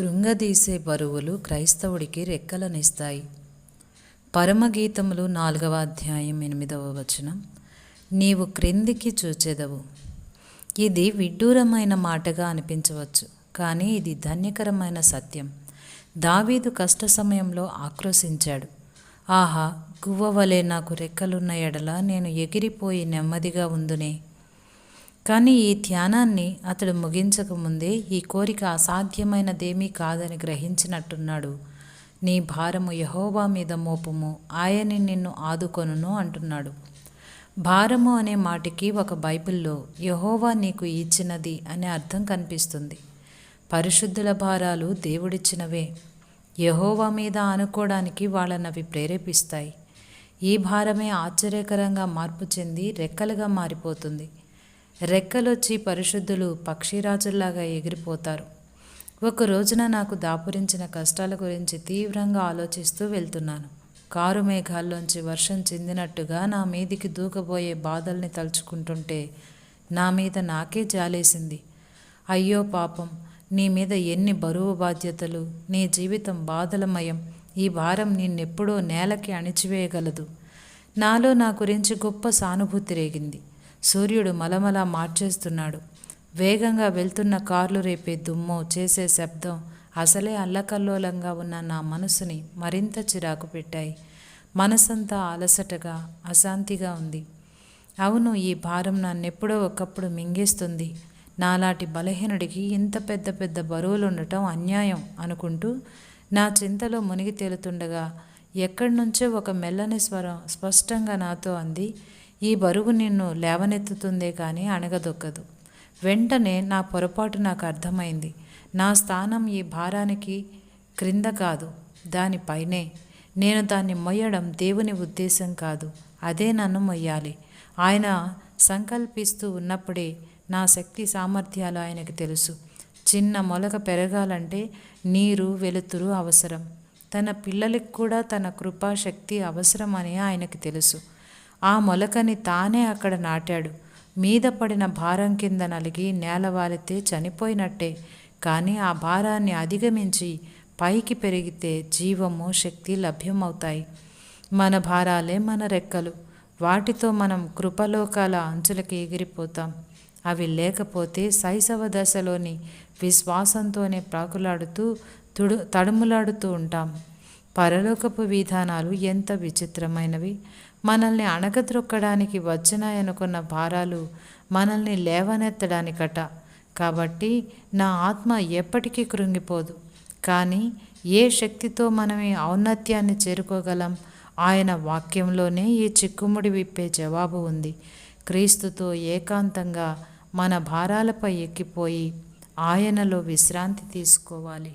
కృంగదీసే బరువులు క్రైస్తవుడికి రెక్కలనిస్తాయి. పరమగీతములు నాలుగవ అధ్యాయం ఎనిమిదవ వచనం. నీవు క్రిందికి చూచెదవు. ఇది విడ్డూరమైన మాటగా అనిపించవచ్చు కానీ ఇది ధన్యకరమైన సత్యం. దావీదు కష్ట సమయంలో ఆక్రోశించాడు. ఆహా గువ్వవలే నాకు రెక్కలున్న ఎడల నేను ఎగిరిపోయి నెమ్మదిగా ఉందునే. కానీ ఈ ధ్యానాన్ని అతడు ముగించకముందే ఈ కోరిక అసాధ్యమైనదేమీ కాదని గ్రహించినట్టున్నాడు. నీ భారము యహోవా మీద మోపుము ఆయని నిన్ను ఆదుకొనును అంటున్నాడు. భారము అనే మాటికి ఒక బైబిల్లో యహోవా నీకు ఇచ్చినది అనే అర్థం కనిపిస్తుంది. పరిశుద్ధుల భారాలు దేవుడిచ్చినవే. యహోవా మీద ఆనుకోవడానికి వాళ్ళనవి ప్రేరేపిస్తాయి. ఈ భారమే ఆశ్చర్యకరంగా మార్పు చెంది రెక్కలుగా మారిపోతుంది. రెక్కలొచ్చి పరిశుద్ధులు పక్షిరాజుల్లాగా ఎగిరిపోతారు. ఒక రోజున నాకు దాపురించిన కష్టాల గురించి తీవ్రంగా ఆలోచిస్తూ వెళ్తున్నాను. కారు మేఘాల్లోంచి వర్షం చెందినట్టుగా నా మీదికి దూకబోయే బాధల్ని తలుచుకుంటుంటే నా మీద నాకే జాలేసింది. అయ్యో పాపం నీ మీద ఎన్ని బరువు బాధ్యతలు నీ జీవితం బాధలమయం ఈ భారం నిన్నెప్పుడో నేలకి అణిచివేయగలదు. నాలో నా గురించి గొప్ప సానుభూతి రేగింది. సూర్యుడు మలమల మార్చేస్తున్నాడు. వేగంగా వెళ్తున్న కార్లు రేపే దుమ్ము చేసే శబ్దం అసలే అల్లకల్లోలంగా ఉన్న నా మనసుని మరింత చిరాకు పెట్టాయి. మనసంతా అలసటగా అశాంతిగా ఉంది. అవును ఈ భారం నన్నెప్పుడో ఒకప్పుడు మింగేస్తుంది. నాలాంటి బలహీనుడికి ఇంత పెద్ద పెద్ద బరువులు ఉండటం అన్యాయం అనుకుంటూ నా చింతలో మునిగి తేలుతుండగా ఎక్కడి నుంచో ఒక మెల్లని స్వరం స్పష్టంగా నాతో అంది ఈ బరువు నిన్ను లేవనెత్తుతుందే కానీ అణగదొక్కదు. వెంటనే నా పొరపాటు నాకు అర్థమైంది. నా స్థానం ఈ భారానికి క్రింద కాదు దానిపైనే నేను దాన్ని మొయ్యడం దేవుని ఉద్దేశం కాదు అదే నన్ను మొయ్యాలి. ఆయన సంకల్పిస్తూ ఉన్నప్పుడే నా శక్తి సామర్థ్యాలు ఆయనకి తెలుసు. చిన్న మొలక పెరగాలంటే నీరు వెలుతురు అవసరం. తన పిల్లలకు కూడా తన కృపాశక్తి అవసరమని ఆయనకి తెలుసు. ఆ మొలకని తానే అక్కడ నాటాడు. మీద పడిన భారం కింద నలిగి నేలవాలితే చనిపోయినట్టే. కానీ ఆ భారాన్ని అధిగమించి పైకి పెరిగితే జీవము శక్తి లభ్యమవుతాయి. మన భారాలే మన రెక్కలు. వాటితో మనం కృపలోకాల అంచులకి ఎగిరిపోతాం. అవి లేకపోతే శైశవ దశలోని విశ్వాసంతోనే ప్రాకులాడుతూ తుడు తడుములాడుతూ ఉంటాం. పరలోకపు విధానాలు ఎంత విచిత్రమైనవి. మనల్ని అణగద్రొక్కడానికి వచ్చినాయనుకున్న భారాలు మనల్ని లేవనెత్తడానికట. కాబట్టి నా ఆత్మ ఎప్పటికీ కృంగిపోదు. కానీ ఏ శక్తితో మనం ఈ ఔన్నత్యాన్ని చేరుకోగలం? ఆయన వాక్యంలోనే ఈ చిక్కుముడి విప్పే జవాబు ఉంది. క్రీస్తుతో ఏకాంతంగా మన భారాలపై ఎక్కిపోయి ఆయనలో విశ్రాంతి తీసుకోవాలి.